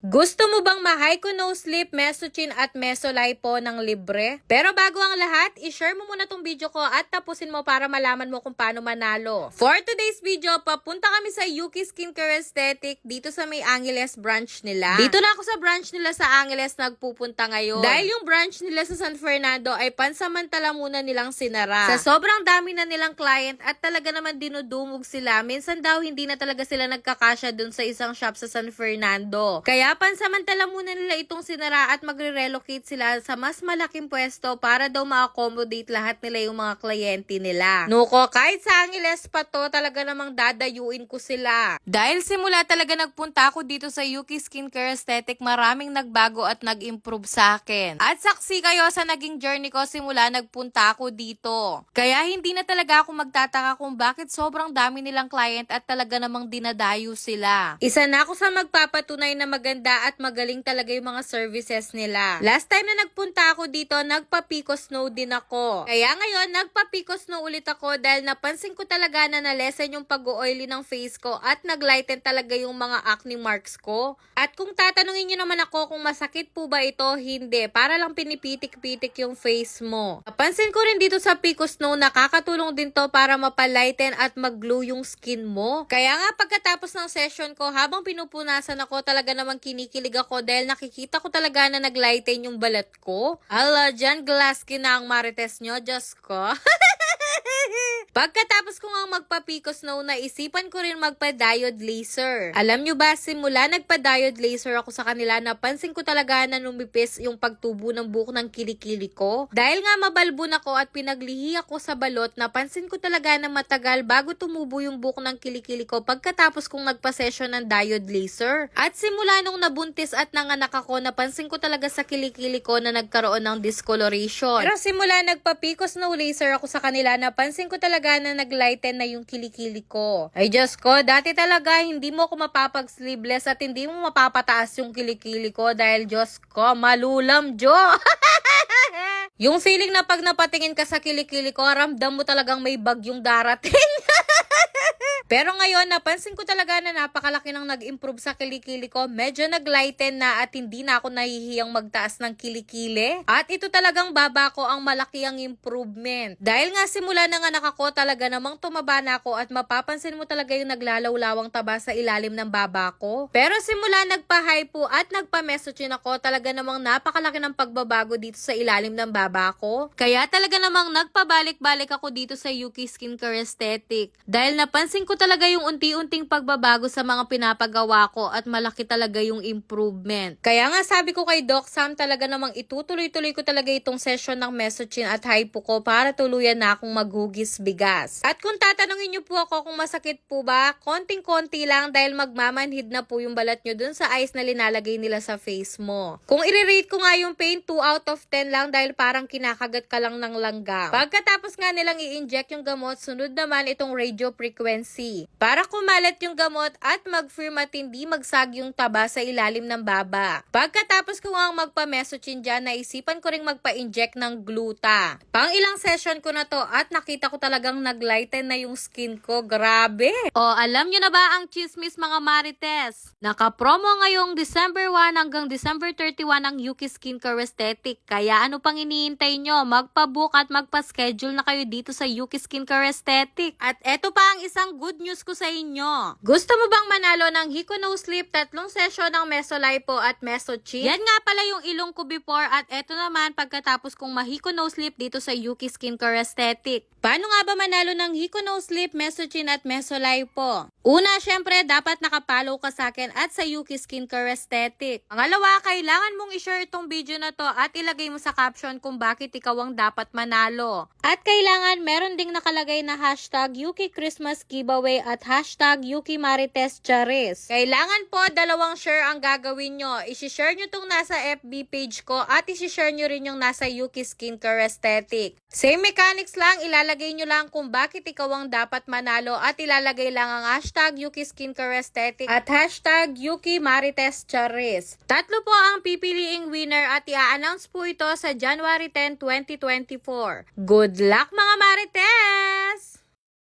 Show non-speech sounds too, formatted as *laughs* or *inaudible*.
Gusto mo bang ma-high no sleep, mesochin at mesolipo ng libre? Pero bago ang lahat, i-share mo muna tong video ko at tapusin mo para malaman mo kung paano manalo. For today's video, papunta kami sa Yuki Skincare Aesthetic dito sa may Angeles branch nila. Dito na ako sa branch nila sa Angeles nagpupunta ngayon. Dahil yung branch nila sa San Fernando ay pansamantala muna nilang sinara. Sa sobrang dami na nilang client at talaga naman dinudumog sila, minsan daw hindi na talaga sila nagkakasya dun sa isang shop sa San Fernando. Kaya pansamantala muna nila itong sinara at magre-relocate sila sa mas malaking pwesto para daw ma-accommodate lahat nila yung mga kliyente nila. Nuko, kahit sa Angeles pa to, talaga namang dadayuin ko sila. Dahil simula talaga nagpunta ako dito sa Yuki Skincare Aesthetic, maraming nagbago at nag-improve sa akin. At saksi kayo sa naging journey ko simula nagpunta ako dito. Kaya hindi na talaga ako magtataka kung bakit sobrang dami nilang client at talaga namang dinadayo sila. Isa na ako sa magpapatunay na maganda at magaling talaga yung mga services nila. Last time na nagpunta ako dito, nagpa-pico snow din ako. Kaya ngayon, nagpa-pico snow ulit ako dahil napansin ko talaga na nalesen yung pag-oily ng face ko at naglighten talaga yung mga acne marks ko. At kung tatanungin nyo naman ako kung masakit po ba ito, hindi. Para lang pinipitik-pitik yung face mo. Napansin ko rin dito sa Pico Snow, nakakatulong din to para mapalighten at mag-glow yung skin mo. Kaya nga pagkatapos ng session ko, habang pinupunasan ako, talaga naman kinikilig ako dahil nakikita ko talaga na naglighten yung balat ko. Ala, dyan glass na ang marites nyo, Diyos ko. *laughs* *laughs* Pagkatapos ko nga magpa-Pico Snow, naisipan ko rin magpa-diode laser. Alam nyo ba, simula nagpa-diode laser ako sa kanila, napansin ko talaga na numipis yung pagtubo ng buhok ng kilikili ko. Dahil nga mabalbon ako at pinaglihi ako sa balot, napansin ko talaga na matagal bago tumubo yung buhok ng kilikili ko pagkatapos kong nagpa-session ng diode laser. At simula nung nabuntis at nanganak ako, napansin ko talaga sa kilikili ko na nagkaroon ng discoloration. Pero simula nagpa-Pico Snow laser ako sa kanila, napansin ko talaga na naglighten na yung kilikili ko. Ay Diyos ko, dati talaga hindi mo ako mapapag-sleeveless at hindi mo mapapataas yung kilikili ko dahil Diyos ko, malulam Jo! *laughs* yung feeling na pag napatingin ka sa kilikili ko, ramdam mo talagang may bagyong darating. *laughs* Pero ngayon, napansin ko talaga na napakalaki ng nag-improve sa kilikili ko. Medyo naglighten na at hindi na ako nahihiyang magtaas ng kilikili. At ito talagang baba ko ang malaki ang improvement. Dahil nga simula na nga ako, talaga namang tumaba na ako at mapapansin mo talaga yung naglalawlawang taba sa ilalim ng baba ko. Pero simula nagpa-high po at nagpa-messaging ako, talaga namang napakalaki ng pagbabago dito sa ilalim ng baba ko. Kaya talaga namang nagpabalik-balik ako dito sa Yuki Skincare Aesthetic. Dahil napansin ko talaga yung unti-unting pagbabago sa mga pinapagawa ko at malaki talaga yung improvement. Kaya nga sabi ko kay Doc Sam talaga namang itutuloy-tuloy ko talaga itong session ng messaging at hypo ko para tuluyan na akong maghugis bigas. At kung tatanungin niyo po ako kung masakit po ba, konting-konti lang dahil magmamanhid na po yung balat nyo dun sa ice na linalagay nila sa face mo. Kung i-rate ko nga yung pain, 2 out of 10 lang dahil parang kinakagat ka lang ng langgam. Pagkatapos nga nilang i-inject yung gamot, sunod naman itong radio frequency. Para kumalat yung gamot at mag-firm at hindi magsag yung taba sa ilalim ng baba. Pagkatapos ko nga magpa-mesochin dyan, naisipan ko ring magpa-inject ng gluta. Pang ilang session ko na to at nakita ko talagang naglighten na yung skin ko. Grabe! O, alam nyo na ba ang chismis mga marites? Naka-promo ngayong December 1 hanggang December 31 ang Yuki Skincare Aesthetic. Kaya ano pang iniintay nyo? Magpa-book at magpa-schedule na kayo dito sa Yuki Skincare Aesthetic. At eto pa ang isang good news ko sa inyo. Gusto mo bang manalo ng Hiko No Sleep tatlong session ng Mesolipo at Mesochi? Yan nga pala yung ilong ko before at eto naman pagkatapos kong mahiko no sleep dito sa Yuki Skincare Aesthetic. Paano nga ba manalo ng Hiko No Sleep, Mesochin at Mesolipo? Una, syempre, dapat nakapollow ka sa akin at sa Yuki Skincare Aesthetic. Pangalawa, kailangan mong i-share itong video na to at ilagay mo sa caption kung bakit ikaw ang dapat manalo. At kailangan meron ding nakalagay na hashtag Yuki Christmas Giveaway at hashtag Yuki Marites Charis. Kailangan po dalawang share ang gagawin nyo. I-share nyo tong nasa FB page ko at i-share nyo rin yung nasa Yuki Skincare Aesthetic. Same mechanics lang, ilalagay nyo lang kung bakit ikaw ang dapat manalo at ilalagay lang ang hashtag Yuki Skincare Aesthetic at hashtag Yuki Marites Charis. Tatlo po ang pipiliing winner at i-announce po ito sa January 10, 2024. Good luck mga Marites!